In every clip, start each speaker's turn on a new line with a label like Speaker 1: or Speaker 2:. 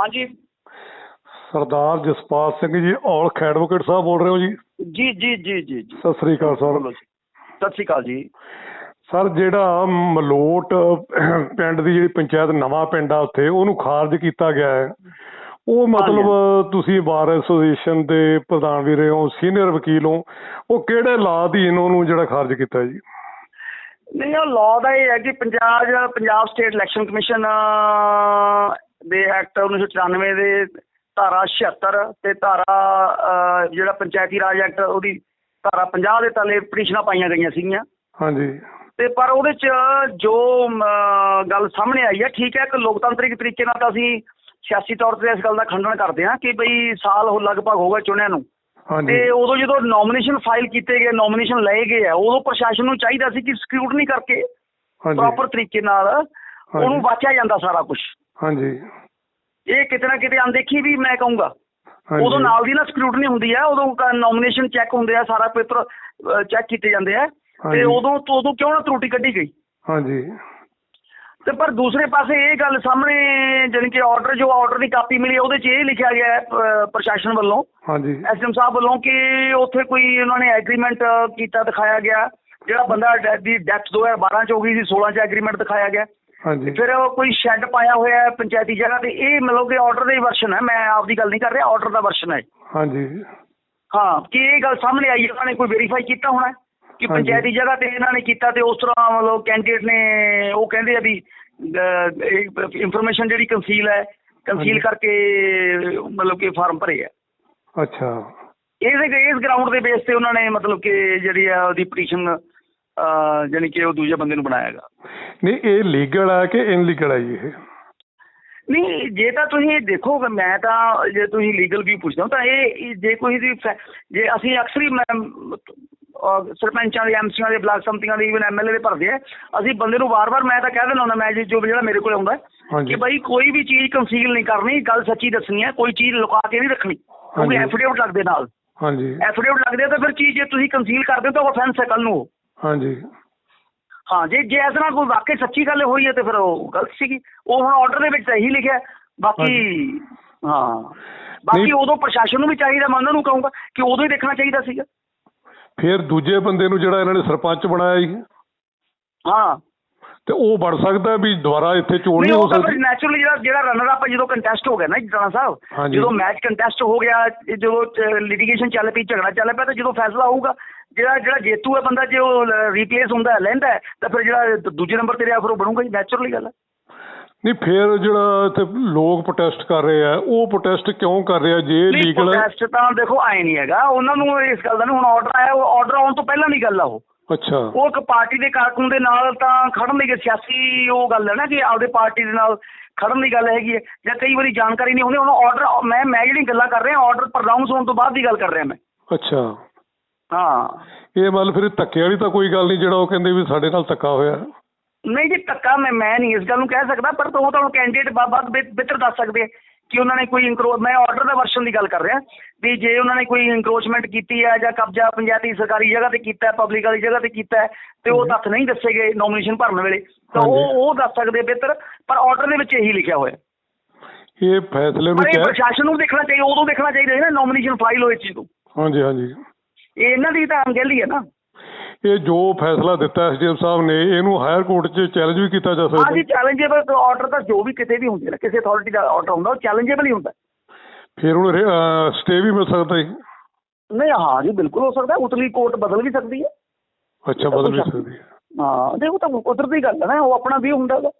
Speaker 1: ਹਾਂਜੀ।
Speaker 2: ਸਰਦਾਰ ਜਸਪਾਲ ਸਿੰਘ ਜੀ ਔਲਖ ਐਡਵੋਕੇਟ ਸਾਹਿਬ ਬੋਲ ਰਹੇ ਹੋ ਜੀ?
Speaker 1: ਜੀ ਜੀ ਜੀ ਜੀ ਜੀ।
Speaker 2: ਸਤਿ ਸ੍ਰੀ ਅਕਾਲ ਸਰ।
Speaker 1: ਬੋਲੋ ਜੀ। ਸਤਿ ਸ਼੍ਰੀ ਅਕਾਲ ਜੀ।
Speaker 2: ਸਰ ਜਿਹੜਾ ਮਲੋਟ ਪਿੰਡ ਦੀ ਜਿਹੜੀ ਪੰਚਾਇਤ ਨਵਾਂ ਪਿੰਡ ਆ ਉੱਥੇ ਉਹਨੂੰ ਖਾਰਜ ਕੀਤਾ ਗਿਆ ਹੈ। ਉਹ ਮਤਲਬ ਤੁਸੀਂ ਬਾਰ ਐਸੋਸੀਏਸ਼ਨ ਦੇ ਪ੍ਰਧਾਨ ਵੀ ਰਹੇ ਹੋ ਸੀਨੀਅਰ ਵਕੀਲ ਹੋ ਉਹ ਕਿਹੜੇ ਲਾਅ ਦੀ ਇਹਨਾਂ ਨੂੰ ਜਿਹੜਾ ਖਾਰਜ ਕੀਤਾ ਜੀ?
Speaker 1: ਨਹੀਂ ਉਹ ਲਾਅ ਦਾ ਇਹ ਹੈ ਕਿ Punjab Punjab state election commission ਦੇ ਐਕਟ 1994 ਦੇ ਧਾਰਾ 76 ਤੇ ਧਾਰਾ ਜਿਹੜਾ ਪੰਚਾਇਤੀ ਰਾਜ ਐਕਟ ਉਹਦੀ ਧਾਰਾ 50 ਦੇ ਤਲੇ ਪਟੀਸ਼ਨਾਂ ਪਾਈਆਂ ਗਈਆਂ ਸੀਗੀਆਂ।
Speaker 2: ਹਾਂਜੀ।
Speaker 1: ਤੇ ਪਰ ਉਹਦੇ ਚ ਜੋ ਗੱਲ ਸਾਹਮਣੇ ਆਈ ਹੈ ਠੀਕ ਹੈ ਕਿ ਲੋਕਤੰਤਰਿਕ ਤਰੀਕੇ ਨਾਲ ਤਾਂ ਅਸੀਂ ਸਿਆਸੀ ਤੌਰ ਤੇ ਇਸ ਗੱਲ ਦਾ ਖੰਡਨ ਕਰਦੇ ਹਾਂ ਕਿ ਬਈ ਸਾਲ ਹੋ ਲਗਭਗ ਹੋ ਗਿਆ ਚੁਣਿਆ ਨੂੰ। ਤੇ ਉਦੋਂ ਜਦੋਂ ਨੋਮੀਨੇਸ਼ਨ ਫਾਈਲ ਕੀਤੇ ਗਏ ਨੋਮੀਨੇਸ਼ਨ ਲਏ ਗਏ ਆ ਉਦੋਂ ਪ੍ਰਸ਼ਾਸਨ ਨੂੰ ਚਾਹੀਦਾ ਸੀ ਕਿ ਸਕ੍ਰੂਟਨੀ ਕਰਕੇ ਪ੍ਰੋਪਰ ਤਰੀਕੇ ਨਾਲ ਉਹਨੂੰ ਵਾਚਿਆ ਜਾਂਦਾ ਸਾਰਾ ਕੁਝ
Speaker 2: ਹਾਂਜੀ।
Speaker 1: ਇਹ ਕਿਤੇ ਨਾ ਕਿਤੇ ਅਣਦੇਖੀ ਵੀ ਮੈਂ ਕਹੂੰਗਾ।
Speaker 2: ਹਾਂਜੀ।
Speaker 1: ਉਦੋਂ ਨਾਲ ਦੀ ਨਾਲ ਸਕ੍ਰੂਟਨੀ ਹੁੰਦੀ ਹੈ ਉਦੋਂ ਨੋਮੀਨੇਸ਼ਨ ਚੈੱਕ ਹੁੰਦੇ ਆ ਸਾਰਾ ਪੇਪਰ ਚੈੱਕ ਕੀਤੇ ਜਾਂਦੇ ਆ।
Speaker 2: ਹਾਂਜੀ।
Speaker 1: ਤੇ ਉਦੋਂ ਉਦੋਂ ਕਿਉਂ ਨਾ ਤਰੁੱਟੀ ਕੱਢੀ ਗਈ?
Speaker 2: ਹਾਂਜੀ।
Speaker 1: ਤੇ ਪਰ ਦੂਸਰੇ ਪਾਸੇ ਇਹ ਗੱਲ ਸਾਹਮਣੇ ਜਾਣੀ ਕਿ ਆਰਡਰ ਜੋ ਆਰਡਰ ਦੀ ਕਾਪੀ ਮਿਲੀ ਉਹਦੇ 'ਚ ਇਹ ਲਿਖਿਆ ਗਿਆ ਹੈ ਅਹ, ਪ੍ਰਸ਼ਾਸਨ ਵੱਲੋਂ।
Speaker 2: ਹਾਂਜੀ।
Speaker 1: ਐਸਐਮ ਸਾਹਿਬ ਵੱਲੋਂ ਕਿ ਉੱਥੇ ਕੋਈ ਉਹਨਾਂ ਨੇ ਐਗਰੀਮੈਂਟ ਕੀਤਾ ਦਿਖਾਇਆ ਗਿਆ ਜਿਹੜਾ ਬੰਦਾ ਡੈ- ਦੀ ਡੈਥ 2012 ਚ ਹੋ ਗਈ ਸੀ 16 ਚ ਐਗਰੀਮੈਂਟ ਦਿਖਾਇਆ ਗਿਆ।
Speaker 2: ਹਾਂਜੀ।
Speaker 1: ਫਿਰ ਉਹ ਕੋਈ ਸ਼ੈੱਡ ਪਾਇਆ ਹੋਇਆ ਹੈ ਪੰਚਾਇਤੀ ਜਗ੍ਹਾ ਤੇ ਇਹ ਮਤਲਬ ਕਿ ਆਰਡਰ ਦਾ ਵਰਸ਼ਨ ਹੈ ਮੈਂ ਆਪਦੀ ਗੱਲ ਨਹੀਂ ਕਰ ਰਿਹਾ ਆਰਡਰ ਦਾ ਵਰਸ਼ਨ ਹੈ
Speaker 2: ਹਾਂਜੀ।
Speaker 1: ਹਾਂ ਕਿ ਇਹ ਗੱਲ ਸਾਹਮਣੇ ਆਈ ਉਹਨਾਂ ਨੇ ਕੋਈ ਵੈਰੀਫਾਈ ਕੀਤਾ ਹੋਣਾ ਕਿ। ਪੰਚਾਇਤੀ ਜਗ੍ਹਾ ਤੇ ਇਹਨਾਂ ਨੇ ਕੀਤਾ ਤੇ ਉਸ ਤਰ੍ਹਾਂ ਮਤਲਬ ਕੈਂਡੀਡੇਟ ਨੇ ਉਹ ਕਹਿੰਦੇ ਆ ਵੀ ਇਨਫੋਰਮੇਸ਼ਨ ਜਿਹੜੀ ਕੰਸੀਲ ਹੈ ਕੰਸੀਲ। ਕਰਕੇ ਮਤਲਬ ਕਿ ਫਾਰਮ ਭਰੇ ਆ।
Speaker 2: ਅੱਛਾ।
Speaker 1: ਇਹਦੇ ਇਸ ਗਰਾਊਂਡ ਦੇ ਬੇਸ ਤੇ ਉਹਨਾਂ ਨੇ ਮਤਲਬ ਕਿ ਜਿਹੜੀ ਆ ਉਹਦੀ ਪਟੀਸ਼ਨ ਜਾਨੀ ਕਿ ਉਹ ਦੂਜੇ ਬੰਦੇ ਨੂੰ ਬਣਾਇਆਗਾ
Speaker 2: ਨਹੀਂ ਇਹ ਲੀਗਲ ਹੈ ਕਿ ਇਨਲੀਗਲ ਜੀ ਇਹ?
Speaker 1: ਨਹੀਂ ਜੇ ਤਾਂ ਤੁਸੀਂ ਦੇਖੋ ਮੈਂ ਤਾਂ ਜੇ ਤੁਸੀਂ ਲੀਗਲ ਵੀ ਪੁੱਛਦੇ ਹੋ ਤਾਂ ਇਹ ਜੇ ਕੋਈ ਦੀ ਜੇ ਅਸੀਂ ਅਕਸਰ ਹੀ ਸਰਪੰਚਾਂ ਦੇ ਐਮਸੀਆਂ ਦੇ ਬਲਾਕ ਸੰਮਤੀਆਂ ਦੇ ਇਵਨ ਐਮਐਲਏ ਦੇ ਭਰਦੇ ਆ ਅਸੀਂ ਬੰਦੇ ਨੂੰ ਵਾਰ-ਵਾਰ ਮੈਂ ਤਾਂ ਕਹਿ ਦਿੰਦਾ ਹੁੰਦਾ ਮੈਂ ਜੀ ਜਿਹੜਾ ਮੇਰੇ ਕੋਲ ਆਉਂਦਾ ਕਿ ਭਾਈ ਕੋਈ ਵੀ ਚੀਜ਼ ਕੰਸੀਲ ਨਹੀਂ ਕਰਨੀ ਗੱਲ ਸੱਚੀ ਦੱਸਣੀ ਹੈ ਕੋਈ ਚੀਜ਼ ਲੁਕਾ ਕੇ ਨਹੀਂ ਰੱਖਣੀ ਕਿਉਂਕਿ। ਐਫੀਡੇਵਿਟ ਲੱਗਦੇ ਨਾਲ।
Speaker 2: ਹਾਂਜੀ।
Speaker 1: ਐਫੀਡੇਵਿਟ ਲੱਗਦੇ ਆ ਤਾਂ ਫਿਰ ਚੀਜ਼ ਜੇ ਤੁਸੀਂ ਕੰਸੀਲ ਕਰਦੇ ਹੋ ਤਾਂ ਆਫੈਂਸ ਹੈ ਕੱਲ ਨੂੰ। ਉਹ
Speaker 2: ਹਾਂਜੀ।
Speaker 1: ਹਾਂ ਜੇ ਜੇ ਇਸ ਤਰ੍ਹਾਂ ਕੋਈ ਵਾਕਈ ਸੱਚੀ ਗੱਲ ਹੋਈ ਹੈ ਤੇ ਫਿਰ ਉਹ ਗਲਤ ਸੀਗੀ। ਉਹ ਹੁਣ ਆਰਡਰ ਦੇ ਵਿੱਚ ਇਹੀ ਲਿਖਿਆ। ਬਾਕੀ ਹਾਂ। ਬਾਕੀ ਉਦੋਂ ਪ੍ਰਸ਼ਾਸਨ ਨੂੰ ਵੀ ਚਾਹੀਦਾ ਮੈਂ ਉਹਨਾਂ ਨੂੰ ਕਹੂੰਗਾ ਕਿ ਉਦੋਂ ਹੀ ਦੇਖਣਾ ਚਾਹੀਦਾ ਸੀਗਾ।
Speaker 2: ਫਿਰ ਦੂਜੇ ਬੰਦੇ ਨੂੰ ਜਿਹੜਾ ਇਹਨਾਂ ਨੇ ਸਰਪੰਚ ਬਣਾਇਆ ਜੀ
Speaker 1: ਹਾਂ।
Speaker 2: ਤੇ ਉਹ ਬਣ ਸਕਦਾ ਵੀ ਦੁਬਾਰਾ ਇੱਥੇ ਚੋਣ
Speaker 1: ਨਹੀਂ
Speaker 2: ਹੋ
Speaker 1: ਤਾਂ
Speaker 2: ਸਕਦੀ।
Speaker 1: ਨੈਚੁਰਲੀ ਜਿਹੜਾ ਜਿਹੜਾ ਰਨਰ ਅਪ ਜਦੋਂ ਕੰਟੈਸਟ ਹੋ ਗਿਆ ਨਾ ਜਣਾ ਸਾਹਿਬ। ਜਦੋਂ ਮੈਚ ਕੰਟੈਸਟ ਹੋ ਗਿਆ ਜਦੋਂ ਲਿਟੀਗੇਸ਼ਨ ਚੱਲ ਪਈ ਝਗੜਾ ਚੱਲ ਪਿਆ ਤਾਂ ਜਦੋਂ ਫੈਸਲਾ ਹੋਊਗਾ ਜਿਹੜਾ ਜਿਹੜਾ ਜੇਤੂ ਹੈ ਬੰਦਾ ਜੇ ਉਹ ਰੀਪਲੇਸ ਹੁੰਦਾ ਹੈ, ਲੈਂਦਾ ਹੈ, ਤਾਂ ਫਿਰ ਜਿਹੜਾ ਦੂਜੇ ਨੰਬਰ ਤੇ ਰਿਹਾ ਫਿਰ ਉਹ ਬਣੂਗਾ ਜੀ ਨੈਚੁਰਲੀ ਗੱਲ ਹੈ
Speaker 2: ਨਹੀਂ ਫਿਰ ਜਿਹੜਾ ਇੱਥੇ ਲੋਕ ਪ੍ਰੋਟੈਸਟ ਕਰ ਰਹੇ ਆ ਉਹ ਪ੍ਰੋਟੈਸਟ ਕਿਉਂ ਕਰ ਰਹੇ ਆ? ਜੇ ਲੀਗਲ ਹੈ
Speaker 1: ਪ੍ਰੋਟੈਸਟ ਤਾਂ ਦੇਖੋ ਆਏ ਨਹੀਂ ਹੈਗਾ। ਉਹਨਾਂ ਨੂੰ ਇਸ ਗੱਲ ਦਾ ਨਹੀਂ ਹੁਣ ਆਰਡਰ ਆਇਆ ਉਹ ਆਰਡਰ ਆਉਣ ਤੋਂ ਪਹਿਲਾਂ ਦੀ ਗੱਲ ਆ ਉਹ।
Speaker 2: ਅੱਛਾ।
Speaker 1: ਉਹ ਇੱਕ ਪਾਰਟੀ ਦੇ ਕਾਰਕੁਨ ਦੇ ਨਾਲ ਤਾਂ ਖੜਨ ਦੀ ਸਿਆਸੀ ਉਹ ਗੱਲ ਹੈ ਨਾ ਕਿ ਆਪਦੇ ਪਾਰਟੀ ਦੇ ਨਾਲ ਖੜਨ ਦੀ ਗੱਲ ਹੈਗੀ ਹੈ। ਜਾਂ ਕਈ ਵਾਰੀ ਜਾਣਕਾਰੀ ਨਹੀਂ ਹੁੰਦੀ ਹੁਣ ਆਰਡਰ ਮੈਂ ਮੈਂ ਜਿਹੜੀ ਗੱਲਾਂ ਕਰ ਰਿਹਾ ਆਰਡਰ ਪ੍ਰਨਾਉਂਸ ਹੋਣ ਤੋਂ ਬਾਅਦ ਦੀ ਗੱਲ ਕਰ ਰਿਹਾ ਮੈਂ।
Speaker 2: ਅੱਛਾ।
Speaker 1: ਹਾਂ।
Speaker 2: ਇਹ ਮਤਲਬ ਫਿਰ ਧੱਕੇ ਵਾਲੀ ਤਾਂ ਕੋਈ ਗੱਲ ਨਹੀਂ ਜਿਹੜਾ ਉਹ ਕਹਿੰਦੇ ਵੀ ਸਾਡੇ ਨਾਲ ਧੱਕਾ ਹੋਇਆ।
Speaker 1: ਨਹੀਂ ਜੀ ਧੱਕਾ ਮੈਂ ਮੈਂ ਨਹੀਂ ਇਸ ਗੱਲ ਨੂੰ ਕਹਿ ਸਕਦਾ ਪਰ ਉਹ ਤੁਹਾਨੂੰ ਕੈਂਡੀਡੇਟ ਬਾਅਦ ਬਿਹਤਰ ਦੱਸ ਸਕਦੇ ਆ ਕਿ ਉਹਨਾਂ ਨੇ ਕੋਈ ਇਨਕਰੋ ਮੈਂ ਆਰਡਰ ਦਾ ਵਰਸ਼ਨ ਦੀ ਗੱਲ ਕਰ ਰਿਹਾ ਵੀ ਜੇ ਉਹਨਾਂ ਨੇ ਕੋਈ ਇਨਕਰੋਚਮੈਂਟ ਕੀਤੀ ਹੈ ਜਾਂ ਕਬਜ਼ਾ ਪੰਚਾਇਤੀ ਸਰਕਾਰੀ ਜਗ੍ਹਾ ਤੇ ਕੀਤਾ ਹੈ ਪਬਲਿਕ ਵਾਲੀ ਜਗ੍ਹਾ ਤੇ ਕੀਤਾ ਹੈ ਤੇ ਉਹ ਤੱਥ ਨਹੀਂ ਦੱਸੇ ਗਏ ਨੋਮੀਨੇਸ਼ਨ ਭਰਨ ਵੇਲੇ ਤਾਂ ਉਹ। ਉਹ ਦੱਸ ਸਕਦੇ ਬਿਹਤਰ ਪਰ ਆਰਡਰ ਦੇ ਵਿੱਚ ਇਹੀ ਲਿਖਿਆ ਹੋਇਆ।
Speaker 2: ਇਹ ਫੈਸਲੇ ਨੂੰ
Speaker 1: ਇਹ
Speaker 2: ਕਹਿ
Speaker 1: ਪ੍ਰਸ਼ਾਸਨ ਨੂੰ ਦੇਖਣਾ ਚਾਹੀਦਾ ਉਦੋਂ ਦੇਖਣਾ ਚਾਹੀਦਾ ਸੀ ਨਾ ਨੋਮੀਨੇਸ਼ਨ ਫਾਈਲ ਹੋਏ ਚੀਜ਼ ਤੋਂ
Speaker 2: ਹਾਂਜੀ ਹਾਂਜੀ।
Speaker 1: ਇਹ ਇਹਨਾਂ ਦੀ ਤਾਂ ਅੰਗੈਲੀ ਹੈ ਨਾ।
Speaker 2: ਇਹ ਜੋ ਫੈਸਲਾ ਦਿੱਤਾ ਐਸਡੀਐਮ ਸਾਹਿਬ ਨੇ ਇਹਨੂੰ ਹਾਇਰ ਕੋਰਟ 'ਚ ਚੈਲੰਜ ਵੀ ਕੀਤਾ ਜਾ ਸਕਦਾ।
Speaker 1: ਹਾਂਜੀ ਚੈਲੰਜੇਬਲ ਆਰਡਰ ਤਾਂ ਜੋ ਵੀ ਕਿਤੇ ਵੀ ਹੁੰਦੇ ਨੇ ਕਿਸੇ ਅਥਾਰਟੀ ਦਾ ਆਰਡਰ ਹੁੰਦਾ ਉਹ ਚੈਲੰਜੇਬਲ ਹੀ ਹੁੰਦਾ।
Speaker 2: ਫਿਰ ਉਹਨੂੰ ਸਟੇ ਵੀ ਮਿਲ ਸਕਦਾ ਹੈ
Speaker 1: ਨਹੀਂ ਹਾਂ ਜੀ ਬਿਲਕੁਲ ਹੋ ਸਕਦਾ ਉਤਲੀ ਕੋਰਟ ਬਦਲ ਵੀ ਸਕਦੀ ਹੈ।
Speaker 2: ਅੱਛਾ ਬਦਲ ਵੀ ਸਕਦੀ ਹੈ।
Speaker 1: ਹਾਂ ਦੇਖੋ ਤਾਂ ਕੁਦਰਤੀ ਗੱਲ ਹੈ ਨਾ ਉਹ ਆਪਣਾ ਵੀ ਹੁੰਦਾ ਗਾ।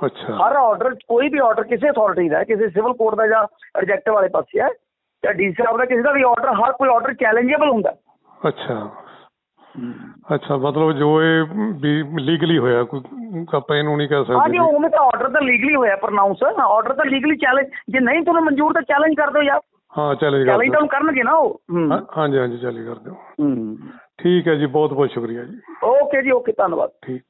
Speaker 2: ਅੱਛਾ।
Speaker 1: ਹਰ ਆਰਡਰ ਕੋਈ ਵੀ ਆਰਡਰ ਕਿਸੇ ਅਥਾਰਟੀ ਦਾ ਹੈ, ਕਿਸੇ ਸਿਵਲ ਕੋਰਟ ਦਾ ਜਾਂ ਰਿਜੈਕਟ ਵਾਲੇ ਪਾਸੇ ਹੈ ਜਾਂ ਡੀਸੀ ਸਾਹਿਬ ਦਾ ਕਿਸੇ ਦਾ ਵੀ ਆਰਡਰ ਹਰ ਕੋਈ ਆਰਡਰ ਚੈਲੰਜੇਬਲ ਹੁੰਦਾ।
Speaker 2: ਅੱਛਾ। ਅੱਛਾ ਮਤਲਬ ਜੋ ਇਹ ਵੀ ਲੀਗਲੀ ਹੋਇਆ ਕੋਈ ਆਪਾਂ ਇਹਨੂੰ ਨਹੀਂ ਕਹਿ ਸਕਦੇ
Speaker 1: ਉਵੇਂ ਤਾਂ ਆਰਡਰ ਤਾਂ ਲੀਗਲੀ ਹੋਇਆ ਪ੍ਰਨਾਉਂਸ ਆਰਡਰ ਤਾਂ ਲੀਗਲੀ ਚੈਲੰਜ ਜੇ ਨਹੀਂ ਤੁਹਾਨੂੰ ਮਨਜ਼ੂਰ ਤਾਂ ਚੈਲੰਜ ਕਰ ਦਿਓ ਯਾਰ।
Speaker 2: ਹਾਂ ਚੈਲੰਜ ਕਰ
Speaker 1: ਚੈਲੰਜ ਤਾਂ
Speaker 2: ਦਿਓ।
Speaker 1: ਹੁਣ ਕਰਨਗੇ ਨਾ ਉਹ।
Speaker 2: ਹਾਂਜੀ ਹਾਂਜੀ ਚੈਲੰਜ ਕਰ ਦਿਓ।
Speaker 1: ਹੂੰ।
Speaker 2: ਠੀਕ ਹੈ ਜੀ ਬਹੁਤ ਬਹੁਤ ਸ਼ੁਕਰੀਆ ਜੀ।
Speaker 1: ਓਕੇ ਜੀ ਓਕੇ ਧੰਨਵਾਦ।
Speaker 2: ਠੀਕ।